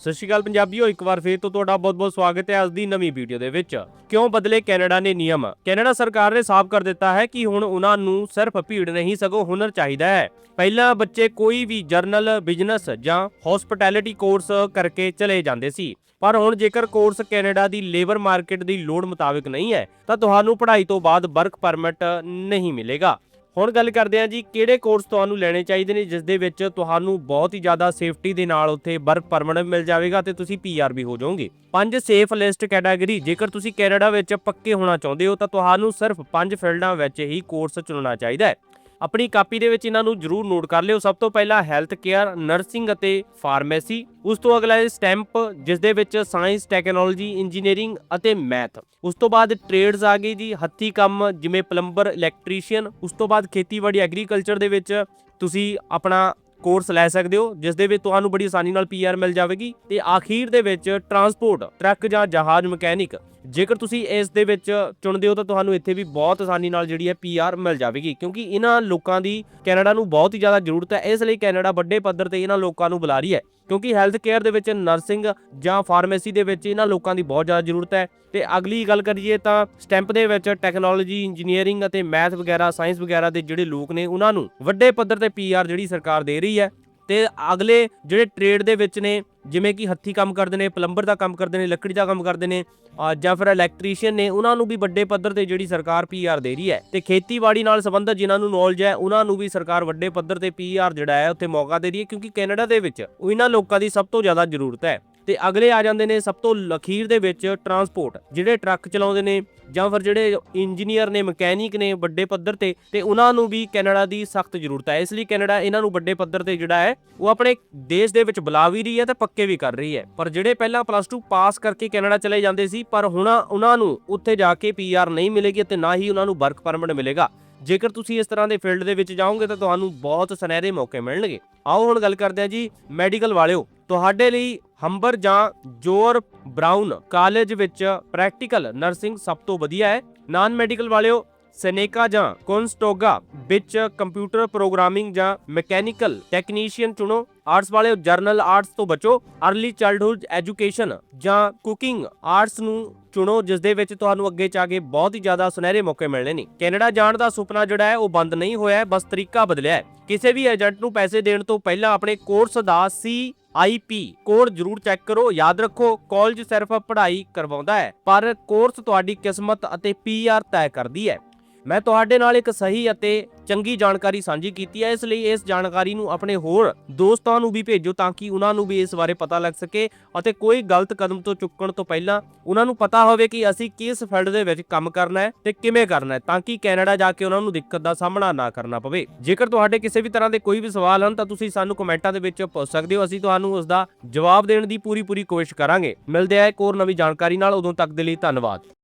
ਸਤਿ ਸ਼੍ਰੀ ਅਕਾਲ ਪੰਜਾਬੀਓ, ਇੱਕ ਵਾਰ ਫੇਰ ਤੋਂ ਤੁਹਾਡਾ ਬਹੁਤ-ਬਹੁਤ ਸਵਾਗਤ ਹੈ ਅੱਜ ਦੀ ਨਵੀਂ ਵੀਡੀਓ ਦੇ ਵਿੱਚ। ਕਿਉਂ ਬਦਲੇ ਕੈਨੇਡਾ ਨੇ ਨਿਯਮ? ਕੈਨੇਡਾ ਸਰਕਾਰ ਨੇ ਸਾਫ਼ ਕਰ ਦਿੱਤਾ ਹੈ ਕਿ ਹੁਣ ਉਹਨਾਂ ਨੂੰ ਸਿਰਫ ਭੀੜ ਨਹੀਂ, ਸਗੋਂ ਹੁਨਰ ਚਾਹੀਦਾ ਹੈ। ਪਹਿਲਾਂ ਬੱਚੇ ਕੋਈ ਵੀ ਜਰਨਲ, ਬਿਜ਼ਨਸ ਜਾਂ ਹੌਸਪਿਟੈਲਿਟੀ ਕੋਰਸ ਕਰਕੇ ਚਲੇ ਜਾਂਦੇ ਸੀ। ਪਰ ਹੁਣ ਜੇਕਰ ਕੋਰਸ ਕੈਨੇਡਾ ਦੀ ਲੇਬਰ ਮਾਰਕੀਟ ਦੀ ਲੋੜ ਮੁਤਾਬਕ ਨਹੀਂ ਹੈ, ਤਾਂ ਤੁਹਾਨੂੰ ਪੜ੍ਹਾਈ ਤੋਂ ਬਾਅਦ ਵਰਕ ਪਰਮਿਟ ਨਹੀਂ ਮਿਲੇਗਾ। ਹੁਣ ਗੱਲ ਕਰਦੇ ਹਾਂ ਜੀ, ਕਿਹੜੇ ਕੋਰਸ ਤੁਹਾਨੂੰ ਲੈਣੇ ਚਾਹੀਦੇ ਨੇ ਜਿਸ ਦੇ ਵਿੱਚ ਤੁਹਾਨੂੰ ਬਹੁਤ ਹੀ ਜ਼ਿਆਦਾ ਸੇਫਟੀ ਦੇ ਨਾਲ ਉੱਥੇ ਵਰਕ ਪਰਮਿਟ ਮਿਲ ਜਾਵੇਗਾ ਤੇ ਤੁਸੀਂ ਪੀਆਰ ਵੀ ਹੋ ਜਾਓਗੇ। ਪੰਜ ਸੇਫ ਲਿਸਟ ਕੈਟਾਗਰੀ ਜੇਕਰ ਤੁਸੀਂ ਕੈਨੇਡਾ ਵਿੱਚ ਪੱਕੇ ਹੋਣਾ ਚਾਹੁੰਦੇ ਹੋ, ਤਾਂ ਤੁਹਾਨੂੰ ਸਿਰਫ ਪੰਜ ਫੀਲਡਾਂ ਵਿੱਚ ਹੀ ਕੋਰਸ ਚੁਣਨਾ ਚਾਹੀਦਾ ਹੈ। ਆਪਣੀ ਕਾਪੀ ਦੇ ਵਿੱਚ ਇਹਨਾਂ ਨੂੰ ਜਰੂਰ ਨੋਟ ਕਰ ਲਿਓ। ਸਭ ਤੋਂ ਪਹਿਲਾਂ ਹੈਲਥ ਕੇਅਰ, ਨਰਸਿੰਗ ਅਤੇ ਫਾਰਮੇਸੀ, ਉਸ ਤੋਂ ਅਗਲਾ ਹੈ ਸਟੈਂਪ, ਜਿਸ ਦੇ ਵਿੱਚ ਸਾਇੰਸ, ਟੈਕਨੋਲੋਜੀ, ਇੰਜੀਨੀਅਰਿੰਗ ਅਤੇ ਮੈਥ। ਉਸ ਤੋਂ ਬਾਅਦ ਟ੍ਰੇਡਸ ਆ ਗਈ ਜੀ, ਹੱਥੀ ਕੰਮ, ਜਿਵੇਂ ਪਲੰਬਰ, ਇਲੈਕਟ੍ਰੀਸ਼ੀਅਨ। ਉਸ ਤੋਂ ਬਾਅਦ ਖੇਤੀਬਾੜੀ, ਐਗਰੀਕਲਚਰ ਦੇ ਵਿੱਚ ਤੁਸੀਂ ਆਪਣਾ ਕੋਰਸ ਲੈ ਸਕਦੇ ਹੋ ਜਿਸ ਦੇ ਵਿੱਚ ਤੁਹਾਨੂੰ ਬੜੀ ਆਸਾਨੀ ਨਾਲ ਪੀਆਰ ਮਿਲ ਜਾਵੇਗੀ ਤੇ ਆਖੀਰ ਦੇ ਵਿੱਚ ਟਰਾਂਸਪੋਰਟ ਟਰੱਕ ਜਾਂ ਜਹਾਜ਼ ਮਕੈਨਿਕ ਜੇਕਰ ਤੁਸੀਂ ਇਸ ਦੇ ਵਿੱਚ ਚੁਣਦੇ ਹੋ ਤਾਂ ਤੁਹਾਨੂੰ ਇੱਥੇ ਵੀ ਬਹੁਤ ਆਸਾਨੀ ਨਾਲ ਜਿਹੜੀ ਹੈ ਪੀਆਰ ਮਿਲ ਜਾਵੇਗੀ, ਕਿਉਂਕਿ ਇਹਨਾਂ ਲੋਕਾਂ ਦੀ ਕੈਨੇਡਾ ਨੂੰ ਬਹੁਤ ਹੀ ਜ਼ਿਆਦਾ ਜ਼ਰੂਰਤ ਹੈ, ਇਸ ਲਈ ਕੈਨੇਡਾ ਵੱਡੇ ਪੱਧਰ ਤੇ ਇਹਨਾਂ ਲੋਕਾਂ ਨੂੰ ਬੁਲਾ ਰਹੀ ਹੈ। ਕਿਉਂਕਿ ਹੈਲਥ ਕੇਅਰ ਦੇ ਵਿੱਚ ਨਰਸਿੰਗ ਜਾਂ ਫਾਰਮੇਸੀ ਦੇ ਵਿੱਚ ਇਹਨਾਂ ਲੋਕਾਂ ਦੀ ਬਹੁਤ ਜ਼ਿਆਦਾ ਜ਼ਰੂਰਤ ਹੈ। ਤੇ ਅਗਲੀ ਗੱਲ ਕਰੀਏ ਤਾਂ ਸਟੈਂਪ ਦੇ ਵਿੱਚ ਟੈਕਨੋਲੋਜੀ ਇੰਜੀਨੀਅਰਿੰਗ ਅਤੇ ਮੈਥ ਵਗੈਰਾ ਸਾਇੰਸ ਵਗੈਰਾ ਦੇ ਜਿਹੜੇ ਲੋਕ ਨੇ, ਉਹਨਾਂ ਨੂੰ ਵੱਡੇ ਪੱਧਰ ਤੇ ਪੀਆਰ ਜਿਹੜੀ ਸਰਕਾਰ ਦੇ ਰਹੀ ਹੈ। ਤੇ ਅਗਲੇ ਜਿਹੜੇ ਟ੍ਰੇਡ ਦੇ ਵਿੱਚ ਨੇ ਜਿਵੇਂ ਕਿ ਹੱਥੀ ਕੰਮ ਕਰਦੇ ਨੇ, ਪਲੰਬਰ ਦਾ ਕੰਮ ਕਰਦੇ ਨੇ, ਲੱਕੜੀ ਦਾ ਕੰਮ ਕਰਦੇ ਨੇ ਜਾਂ ਫਿਰ ਇਲੈਕਟ੍ਰੀਸ਼ੀਅਨ ਨੇ, ਉਹਨਾਂ ਨੂੰ ਵੀ ਵੱਡੇ ਪੱਧਰ ਤੇ ਜਿਹੜੀ ਸਰਕਾਰ ਪੀਆਰ ਦੇ ਰਹੀ ਹੈ। ਤੇ ਖੇਤੀਬਾੜੀ ਨਾਲ ਸੰਬੰਧਿਤ ਜਿਨ੍ਹਾਂ ਨੂੰ ਨੌਲੇਜ ਹੈ, ਉਹਨਾਂ ਨੂੰ ਵੀ ਸਰਕਾਰ ਵੱਡੇ ਪੱਧਰ ਤੇ ਪੀਆਰ ਜਿਹੜਾ ਹੈ, ਉੱਥੇ ਮੌਕਾ ਦੇ ਰਹੀ ਹੈ, ਕਿਉਂਕਿ ਕੈਨੇਡਾ ਦੇ ਵਿੱਚ ਇਹਨਾਂ ਲੋਕਾਂ ਦੀ ਸਭ ਤੋਂ ਜ਼ਿਆਦਾ ਜ਼ਰੂਰਤ ਹੈ। ਤੇ ਅਗਲੇ ਆ ਜਾਂਦੇ ਨੇ ਸਭ ਤੋਂ ਲਖੀਰ ਦੇ ਵਿੱਚ ਟਰਾਂਸਪੋਰਟ ਜਿਹੜੇ ਟਰੱਕ ਚਲਾਉਂਦੇ ਨੇ ਜਾਂ ਫਿਰ ਜਿਹੜੇ ਇੰਜੀਨੀਅਰ ਨੇ, ਮਕੈਨਿਕ ਨੇ ਵੱਡੇ ਪੱਧਰ ਤੇ ਤੇ ਉਹਨਾਂ ਨੂੰ ਵੀ ਕੈਨੇਡਾ ਦੀ ਸਖਤ ਜ਼ਰੂਰਤ ਹੈ। ਇਸ ਲਈ ਕੈਨੇਡਾ ਇਹਨਾਂ ਨੂੰ ਵੱਡੇ ਪੱਧਰ ਤੇ ਜਿਹੜਾ ਹੈ, ਉਹ ਆਪਣੇ ਦੇਸ਼ ਦੇ ਵਿੱਚ ਬੁਲਾ ਵੀ ਰਹੀ ਹੈ ਤੇ ਪੱਕੇ ਵੀ ਕਰ ਰਹੀ ਹੈ। ਪਰ ਜਿਹੜੇ ਪਹਿਲਾਂ ਪਲੱਸ 2 ਪਾਸ ਕਰਕੇ ਕੈਨੇਡਾ ਚਲੇ ਜਾਂਦੇ ਸੀ, ਪਰ ਹੁਣ ਉਹਨਾਂ ਨੂੰ ਉੱਥੇ ਜਾ ਕੇ ਪੀਆਰ ਨਹੀਂ ਮਿਲੇਗੀ ਤੇ ਨਾ ਹੀ ਉਹਨਾਂ ਨੂੰ ਵਰਕ ਪਰਮਿਟ ਮਿਲੇਗਾ। ਜੇਕਰ ਤੁਸੀਂ ਇਸ ਤਰ੍ਹਾਂ ਦੇ ਫੀਲਡ ਦੇ ਵਿੱਚ ਜਾਓਗੇ ਤਾਂ ਤੁਹਾਨੂੰ ਬਹੁਤ ਸੁਨਹਿਰੇ ਮੌਕੇ ਮਿਲਣਗੇ। ਆਓ ਹੁਣ ਗੱਲ ਕਰਦੇ ਹਾਂ ਜੀ ਮੈਡੀਕਲ ਵਾਲਿਓ। ਤੁਹਾਡੇ ਲਈ ਹੰਬਰ ਜਾਂ ਜੋਰ ਬ੍ਰਾਊਨ ਕਾਲਜ ਵਿੱਚ ਪ੍ਰੈਕਟੀਕਲ ਨਰਸਿੰਗ ਸਭ ਤੋਂ ਵਧੀਆ ਹੈ। ਨਾਨ ਮੈਡੀਕਲ ਵਾਲਿਓ, ਸੈਨੇਕਾ ਜਾਂ ਕੋਨਸਟੋਗਾ ਵਿੱਚ ਕੰਪਿਊਟਰ ਪ੍ਰੋਗਰਾਮਿੰਗ ਜਾਂ ਮੈਕੈਨੀਕਲ ਟੈਕਨੀਸ਼ੀਅਨ ਚੁਣੋ। ਆਰਟਸ ਵਾਲਿਓ ਜਰਨਲ ਆਰਟਸ ਤੋਂ ਬਚੋ, ਅਰਲੀ ਚਾਈਲਡਹੂਡ ਐਜੂਕੇਸ਼ਨ ਜਾਂ ਕੁਕਿੰਗ ਆਰਟਸ ਨੂੰ ਚੁਣੋ, ਜਿਸ ਦੇ ਵਿੱਚ ਤੁਹਾਨੂੰ ਅੱਗੇ ਜਾ ਕੇ ਬਹੁਤ ਹੀ ਜ਼ਿਆਦਾ ਸੁਨਹਿਰੇ ਮੌਕੇ ਮਿਲਣੇ ਨੇ। ਕੈਨੇਡਾ ਜਾਣ ਦਾ ਸੁਪਨਾ ਜਿਹੜਾ ਹੈ, ਉਹ ਬੰਦ ਨਹੀਂ ਹੋਇਆ ਹੈ, ਬਸ ਤਰੀਕਾ ਬਦਲਿਆ ਹੈ। ਕਿਸੇ ਵੀ ਏਜੰਟ ਨੂੰ ਪੈਸੇ ਦੇਣ ਤੋਂ ਪਹਿਲਾਂ ਆਪਣੇ ਕੋਰਸ ਦਾ ਸੀ ਆਈਪੀ ਕੋਡ ਜ਼ਰੂਰ ਚੈੱਕ ਕਰੋ, ਯਾਦ ਰੱਖੋ, ਕਾਲਜ ਸਿਰਫ ਪੜ੍ਹਾਈ ਕਰਵਾਉਂਦਾ ਹੈ, ਪਰ ਕੋਰਸ ਤੁਹਾਡੀ ਕਿਸਮਤ ਅਤੇ ਪੀਆਰ ਤੈਅ ਕਰਦੀ ਹੈ। ਮੈਂ ਤੁਹਾਡੇ ਨਾਲ ਇੱਕ ਸਹੀ ਅਤੇ ਚੰਗੀ ਜਾਣਕਾਰੀ ਸਾਂਝੀ ਕੀਤੀ ਹੈ, ਇਸ ਲਈ ਇਸ ਜਾਣਕਾਰੀ ਨੂੰ ਆਪਣੇ ਹੋਰ ਦੋਸਤਾਂ ਨੂੰ ਵੀ ਭੇਜੋ ਤਾਂ ਕਿ ਉਹਨਾਂ ਨੂੰ ਵੀ ਇਸ ਬਾਰੇ ਪਤਾ ਲੱਗ ਸਕੇ ਅਤੇ ਕੋਈ ਗਲਤ ਕਦਮ ਤੋਂ ਚੁੱਕਣ ਤੋਂ ਪਹਿਲਾਂ ਉਹਨਾਂ ਨੂੰ ਪਤਾ ਹੋਵੇ ਕਿ ਅਸੀਂ ਕਿਸ ਫੀਲਡ ਦੇ ਵਿੱਚ ਕੰਮ ਕਰਨਾ ਹੈ ਤੇ ਕਿਵੇਂ ਕਰਨਾ ਹੈ ਤਾਂ ਕਿ ਕੈਨੇਡਾ ਜਾ ਕੇ ਉਹਨਾਂ ਨੂੰ ਦਿੱਕਤ ਦਾ ਸਾਹਮਣਾ ਨਾ ਕਰਨਾ ਪਵੇ। ਜੇਕਰ ਤੁਹਾਡੇ ਕਿਸੇ ਵੀ ਤਰ੍ਹਾਂ ਦੇ ਕੋਈ ਵੀ ਸਵਾਲ ਹਨ ਤਾਂ ਤੁਸੀਂ ਸਾਨੂੰ ਕਮੈਂਟਾਂ ਦੇ ਵਿੱਚ ਪੁੱਛ ਸਕਦੇ ਹੋ, ਅਸੀਂ ਤੁਹਾਨੂੰ ਉਸ ਦਾ ਜਵਾਬ ਦੇਣ ਦੀ ਪੂਰੀ ਪੂਰੀ ਕੋਸ਼ਿਸ਼ ਕਰਾਂਗੇ। ਮਿਲਦੇ ਆ ਇੱਕ ਹੋਰ ਨਵੀਂ ਜਾਣਕਾਰੀ ਨਾਲ, ਉਦੋਂ ਤੱਕ ਦੇ ਲਈ ਧੰਨਵਾਦ।